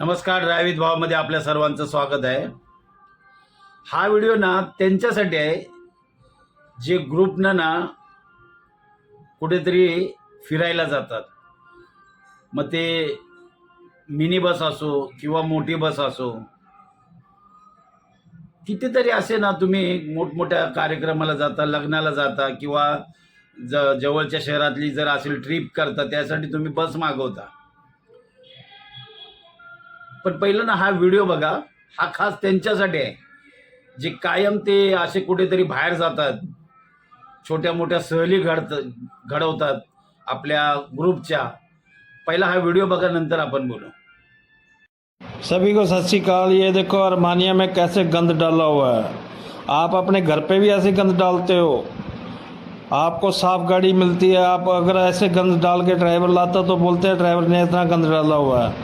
नमस्कार ड्रायवित भावामध्ये आपल्या सर्वांचं स्वागत आहे. हा व्हिडिओ ना त्यांच्यासाठी आहे. जे ग्रुपनं ना कुठेतरी फिरायला जातात. मग ते मिनी बस असो किंवा मोठी बस असो कितीतरी असे ना तुम्ही मोठमोठ्या कार्यक्रमाला जाता लग्नाला जाता किंवा ज जवळच्या शहरातली जर असेल ट्रिप करता त्यासाठी तुम्ही बस मागवता. पण पहिलं ना हा व्हिडिओ बघा. हा खास त्यांच्यासाठी आहे. जे कायम ते असे कुठेतरी बाहेर जातात. छोट्या मोठ्या सहली घडत घडवतात आपल्या ग्रुपच्या. पहिला हा व्हिडिओ बघा नंतर आपण बोलू. सभी को सत श्रीकाल ये देखो अरमानिया में कैसे गंद डाला हुआ है। आप अपने घर पे भी ऐसे गंद डालते हो। आपको साफ गाड़ी मिलती है। आप अगर ऐसे गंद डाल के ड्राइवर लाता तो बोलते हैं ड्राइवर ने इतना गंद डाला हुआ है।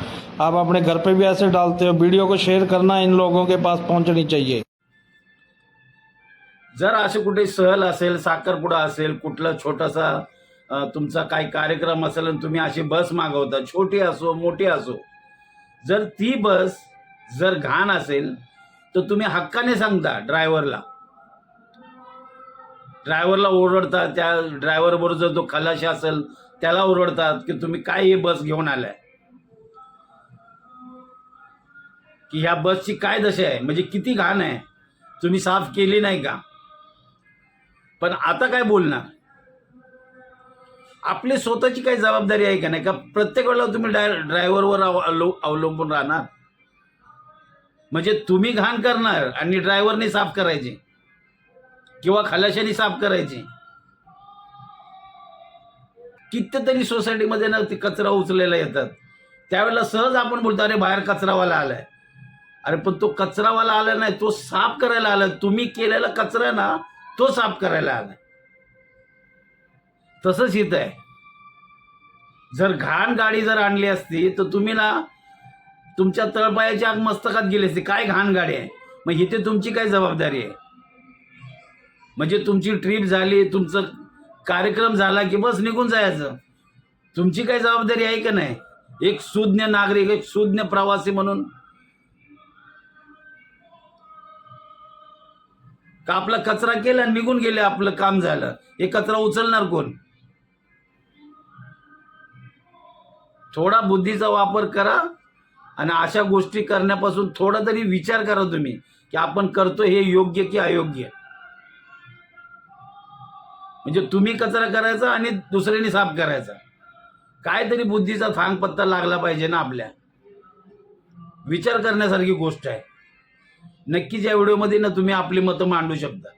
आप अपने घर पे भी ऐसे डालते हो। वीडियो को शेयर करना इन लोगों के पास पहुंचनी चाहिए। जर असे कुठे सहल असेल साखरपुडा असेल कुठला छोटासा तुमचा काही कार्यक्रम असेल आणि तुम्ही अशी बस मागवता छोटी असो मोठी असो जर ती बस जर घाण असेल तर तुम्ही हक्काने सांगता ड्रायव्हरला ड्रायव्हरला ओरडतात त्या ड्रायव्हरबरोबर जर तो खलाशी असेल त्याला ओरडतात की तुम्ही काय ही बस घेऊन आलाय? की ह्या बसची काय दशा आहे? म्हणजे किती घाण आहे? तुम्ही साफ केली नाही का? पण आता काय बोलणार? आपली स्वतःची काही जबाबदारी आहे का नाही? का प्रत्येक वेळेला तुम्ही डाय ड्रायव्हरवर अवलंबून राहणार? म्हणजे तुम्ही घाण करणार आणि ड्रायव्हरने साफ करायचे. किंवा खलाशाने साफ करायची. कितीतरी सोसायटीमध्ये ना ते कचरा उचलेला येतात. त्यावेळेला सहज आपण बोलतो अरे बाहेर कचरावाला आलाय. अरे पण तो कचरावाला आला नाही तो साफ करायला आला. तुम्ही केलेला कचरा ना तो साफ करायला आला. तसंच इथं आहे. जर घाण गाडी जर आणली असती तर तुम्ही ना तुमच्या तळपायाच्या आग मस्तकात गेली असते. काय घाण गाडी आहे? मग इथे तुमची काय जबाबदारी आहे? म्हणजे तुमची ट्रिप झाली तुमचं कार्यक्रम झाला की बस निघून जायचं. तुमची काही जबाबदारी आहे का नाही? एक सुज्ञ नागरिक एक सुज्ञ प्रवासी म्हणून. का आपला कचरा केला निघून गेले आपलं काम झालं. हे कचरा उचलणार कोण? थोडा बुद्धीचा वापर करा आणि अशा गोष्टी करण्यापासून थोडा तरी विचार करा तुम्ही की आपण करतो हे योग्य की अयोग्य? म्हणजे तुम्ही कचरा करायचा आणि दुसऱ्याने साफ करायचा. काहीतरी बुद्धीचा थांग पत्ता लागला पाहिजे ना आपल्या. विचार करण्यासारखी गोष्ट आहे. नक्कीच या व्हिडिओमध्ये ना तुम्ही आपली मतं मांडू शकता.